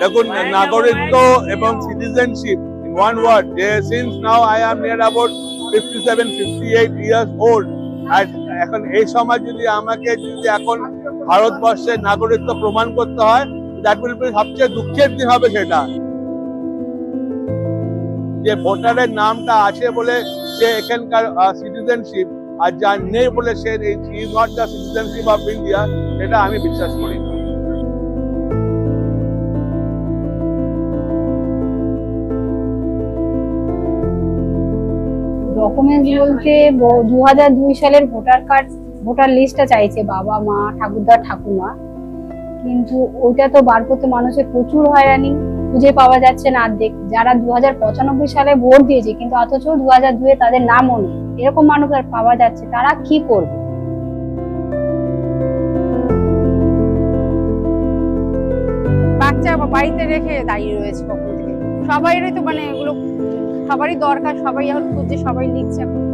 দেখুন, নাগরিকত্ব এবং সিটিজেনশিপ ইন ওয়ান ওয়ার্ড যে since now I am near about fifty seven fifty eight years old আর এখন এই সময় যদি আমাকে যদি এখন ভারতবর্ষের নাগরিকত্ব প্রমাণ করতে হয় দ্যাট উইল বি সবচেয়ে দুঃখের দিন হবে সেটা। যে ভোটারের নামটা আছে বলে যে এখানকার সিটিজেনশিপ আর যার নেই বলে সে ইন্ডিয়া এটা আমি বিশ্বাস করি। ডকুমেন্টস বলতে দু হাজার দুই সালের ভোটার কার্ড ভোটার লিস্টটা চাইছে বাবা, মা, ঠাকুরদা, ঠাকুমা। কিন্তু ওইটা তো বার করতে মানুষের প্রচুর হয়রানি, খুঁজে পাওয়া যাচ্ছে না। অর্ধেক যারা দু হাজার পঁচানব্বই সালে ভোট দিয়েছে, কিন্তু অথচ দু হাজার দুয়ে তাদের নামও নেই। এরকম মানুষ আর পাওয়া যাচ্ছে, তারা কি করবে? বাচ্চা বাড়িতে রেখে দাঁড়িয়ে রয়েছে কখন থেকে? সবাইরই তো মানে এগুলো, সবারই দরকার, সবাই এখন খুঁজছে, সবাই লিখছে এখন।